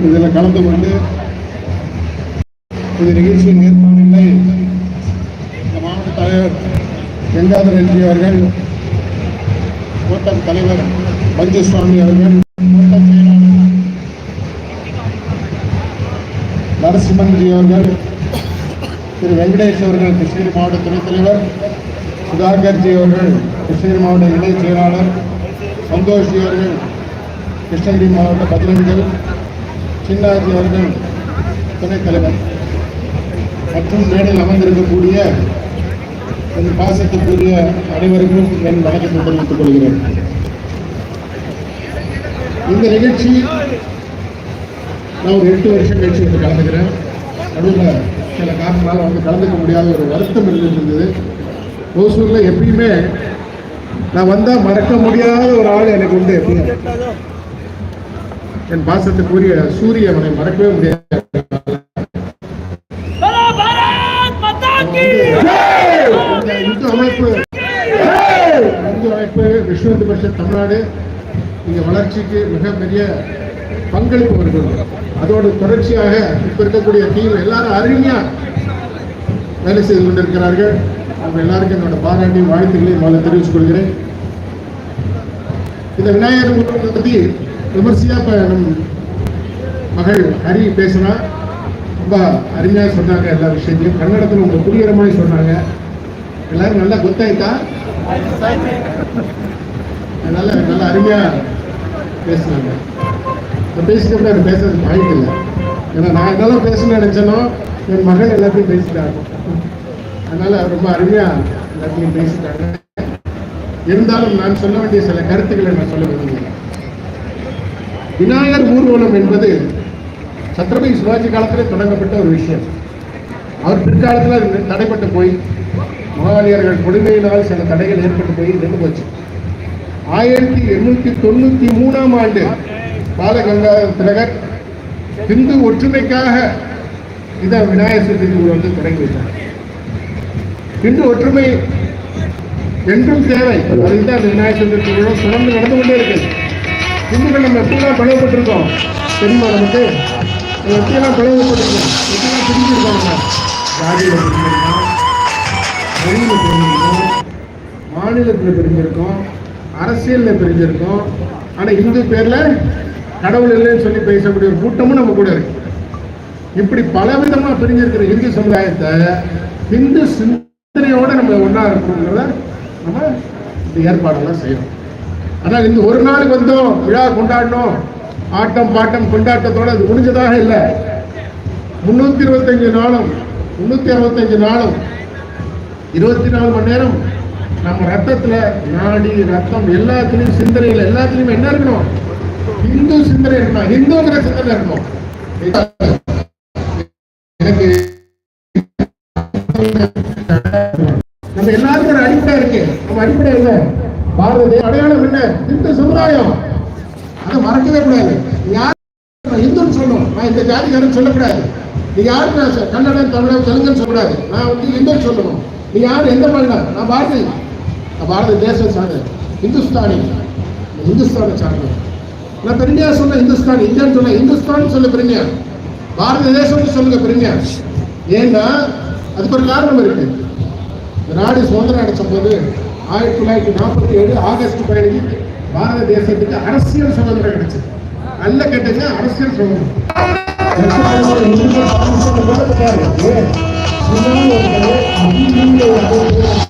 இதில் கலந்து கொண்டு இந்த நிகழ்ச்சியின் ஏற்பாடுகளை இந்த மாவட்ட தலைவர் கங்காதர் எல்பி அவர்கள் கோட்டம் தலைவர் பஞ்சசுவாமி அவர்கள் கோட்டம் செயலாளர் நரசிம்மன்ஜி அவர்கள் திரு வெங்கடேஷ் அவர்கள் கிருஷ்ணகிரி மாவட்ட துணைத் தலைவர் சுதாகர்ஜி அவர்கள் கிருஷ்ணகிரி மாவட்ட இணை செயலாளர் சந்தோஷ்ஜி அவர்கள் கிருஷ்ணகிரி மாவட்ட பதினெண்கள் சின்னாஜி அவர்கள் துணைத் தலைவர் மற்றும் மேடையில் அமர்ந்திருக்கக்கூடிய என் பாசத்துக்குரிய அனைவருக்கும் என் வணக்கத்தை தெரிவித்துக் கொள்கிறேன். இந்த நிகழ்ச்சி நான் ஒரு எட்டு வருஷம் கழிச்சு வந்து கலந்துக்கிறேன். நடுவில் சில காரணங்களால் வந்து கலந்துக்க முடியாத ஒரு வருத்தம் இருந்துட்டு இருந்தது ஓசூரில் எப்பயுமே நான் வந்தால் மறக்க முடியாத ஒரு ஆள் எனக்கு உண்டு எப்பயும். என் பாசத்துக்குரிய சூரிய அவனை மறக்கவே முடியாது அமைப்பு இந்து அமைப்பு விஷ்ணு இந்து தமிழ்நாடு இங்க வளர்ச்சிக்கு மிகப்பெரிய பங்களிப்பு வருகிறது அதோடு தொடர்ச்சியாக இப்போ இருக்கக்கூடிய டீம் எல்லாரும் அருமையா வேலை செய்து கொண்டிருக்கிறார்கள் அவங்க எல்லாருக்கும் என்னோட பாராட்டி வாழ்த்துக்களை முதல்ல தெரிவித்துக் கொள்கிறேன் இந்த விநாயகர் பற்றி விமர்சையாக இப்போ நம் மகள் ஹரி பேசினா ரொம்ப அருமையாக சொன்னாங்க எல்லா விஷயத்தையும். கன்னடத்தில் உங்களுக்கு புரியுற மாதிரி சொன்னாங்க. எல்லாரும் நல்லா குத்தாயிட்டா? அதனால நல்லா அருமையாக பேசினாங்க. இப்போ பேசிக்கிட்டு எனக்கு பேசுறதுக்கு வாய்ப்பு இல்லை. ஏன்னா நான் என்னெல்லாம் பேசணும்னு நினச்சேனோ என் மகள் எல்லாத்தையும் பேசிட்டாங்க. அதனால் ரொம்ப அருமையாக எல்லாத்தையும் பேசிட்டாங்க. இருந்தாலும் நான் சொல்ல வேண்டிய சில கருத்துக்களை நான் சொல்ல விரும்புகிறேன். விநாயகர் ஊர்வலம் என்பது சத்ரபதி சிவாஜி காலத்திலே தொடங்கப்பட்ட ஒரு விஷயம். அவர் பிற்காலத்தில் அது தடைப்பட்டு போய் மகாலியர்கள் கொடுமையினால் சில தடைகள் ஏற்பட்டு போய் நின்று போச்சு. ஆயிரத்தி எண்ணூத்தி தொண்ணூத்தி மூணாம் ஆண்டு பாலகங்காதர திலகர் இந்து ஒற்றுமைக்காக இதை விநாயகர் சதுர்த்தி வந்து தொடங்கி வைத்தார். இந்து ஒற்றுமை என்றும் தேவை. அதுதான் அந்த விநாயகர் சதுர்த்தி விழா தொடர்ந்து நடந்து கொண்டே இருக்கிறது. இந்துக்கள் நம்ம எப்படிலாம் பழையப்பட்டிருக்கோம் தெரியுமா நமக்கு? நம்ம எப்படிலாம் பழையப்பட்டிருக்கோம் எப்படிலாம் பிரிஞ்சிருக்கோம் நம்ம? ஜாதியில் பிரிஞ்சிருக்கோம்? மொழியில் பிரிஞ்சிருக்கோம். மாநிலத்தில் பிரிஞ்சிருக்கோம். அரசியலில் பிரிஞ்சிருக்கோம். ஆனால் இந்து பேரில் கடவுள் இல்லைன்னு சொல்லி பேசக்கூடிய ஒரு கூட்டமும் நம்ம கூட இருக்கு. இப்படி பல விதமாக பிரிஞ்சிருக்கிற இந்து சமுதாயத்தை இந்து சிந்தனையோடு நம்ம ஒன்றா இருக்கணுங்கிறத நம்ம இந்த ஏற்பாடெல்லாம் செய்யணும் ஆனால் இந்த ஒரு நாளுக்கு வந்தோம் விழா கொண்டாடணும். ஆட்டம் பாட்டம் கொண்டாட்டத்தோட அது முடிஞ்சதாக இல்லை. முன்னூத்தி இருபத்தஞ்சு நாளும் முன்னூத்தி அறுபத்தஞ்சு நாளும் இருபத்தி நாலு மணி நேரம் நம்ம ரத்தத்துல நாடி ரத்தம் எல்லாத்துலயும் சிந்தனைகள் எல்லாத்துலயுமே என்ன இருக்கணும்? இந்து சிந்தனை இருக்கணும். இந்துங்கிற சிந்தனை இருக்கணும். எனக்கு நம்ம எல்லாருக்கும் ஒரு அடிப்படை இருக்கு. நம்ம அடிப்படை இல்லை பாரத அடையாளம் என்ன? இந்து சமுதாயம். அதை மறக்கவே கூடாது. நீ யார் இந்துன்னு சொல்லணும். நான் இந்த ஜாதிக்காரன் சொல்லக்கூடாது. நீ யாரு நான் சொ- கன்னடம் தமிழன் தெலுங்குன்னு சொல்லக்கூடாது. நான் வந்து இந்துன்னு சொல்லணும். நீ யார்? எந்த மாநிலம் நான் பாரதி. நான் பாரத தேசம் சார்ந்த இந்துஸ்தானி. நான் இந்துஸ்தானை சார்ந்தேன் நான் பெருமையா சொன்ன இந்துஸ்தான். இந்தியான்னு சொல்ல இந்துஸ்தான் சொல்ல பெருமையா. பாரத தேசம்னு சொல்லுங்க பெருமையா. ஏன்னா அதுக்கு ஒரு காரணம் இருக்கு. நாடு சுதந்திரம் அடைச்ச போது ஆயிரத்தி தொள்ளாயிரத்தி நாற்பத்தி ஏழு ஆகஸ்ட் பதினஞ்சு பாரத தேசத்துக்கு அரசியல் சுதந்திரம் கிடைச்சது நல்ல கேட்டுங்க அரசியல் சுதந்திரம் ஏன்? இதுதான் ஒரு